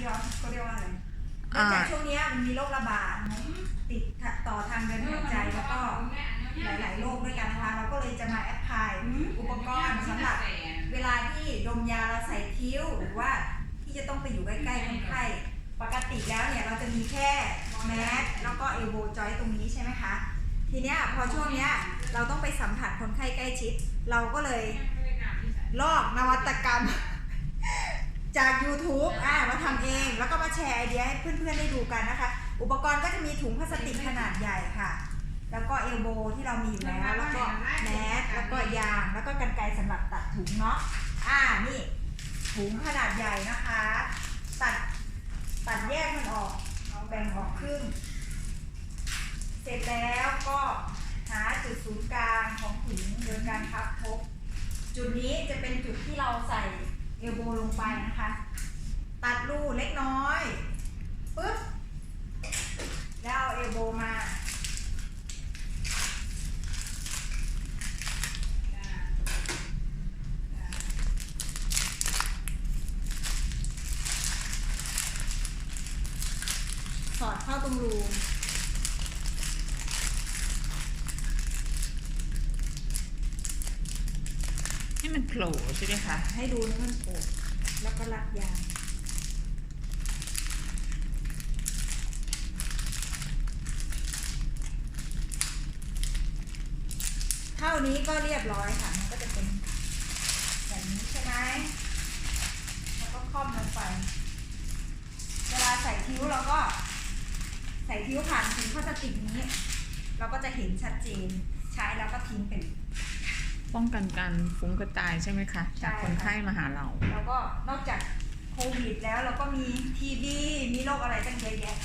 พี่ออสเขาเรียกว่าอะไรเนื่องจากช่วงเนี้ยมันมีโรคระบาดติดต่อทางเดินหายใจแล้วก็หลายๆโรคด้วยกันนะคะเราก็เลยจะมาแอปพลายอุปกรณ์สำหรับเวลาที่ดมยาเราใส่คิ้วหรือว่าที่จะต้องไปอยู่ใกล้ๆคนไข้ปกติแล้วเนี่ยเราจะมีแค่แมสแล้วก็เอลโบจอยตรงนี้ใช่ไหมคะทีเนี้ยพอช่วงเนี้ยเราต้องไปสัมผัสคนไข้ใกล้ชิด เราก็เลยลอกนวัตกรรม จาก YouTube อ่ามาทำเองแล้วก็มาแชร์ไอเดียให้เพื่อนๆได้ดูกันนะคะ อุปกรณ์ก็จะมีถุงพลาสติกขนาดใหญ่ค่ะ แล้วก็เอลโบที่เรามีอยู่แล้ว แล้วก็แมสแล้วก็ยาง แล้วก็กันไกรสำหรับตัดถุงเนาะอ่านี่ถุงขนาดใหญ่นะคะ ตัดตัดแยกมันออกเอาแบ่งออกครึ่ง เสร็จแล้วก็หาจุดศูนย์กลางของถุงโดยการพับทบจุดนี้จะเป็นจุดที่เราใส่ เอลโบลงไปนะคะ ตัดรูเล็กน้อยปึ๊บแล้วเอาเอลโบมาสอดเข้าตรงรู ให้มันโผล่ใช่ไหมคะ ให้ดูนี่มันโผล่แล้วก็รัดยางเท่านี้ก็เรียบร้อยค่ะมันก็จะเป็นแบบนี้ใช่ไหมแล้วก็ค่อมลงไป เวลาใส่คิ้วเราก็ ใส่คิ้วผ่านถุงพลาสติกนี้ เราก็จะเห็นชัดเจน ใช้แล้วก็ทิ้งไปเลย ป้องกันการฟุ้งกระจายใช่ไหมคะ จากคนไข้มาหาเรา แล้วก็นอกจากโควิดแล้วเราก็มีทีบีมีโรคอะไรตั้งเยอะแยะ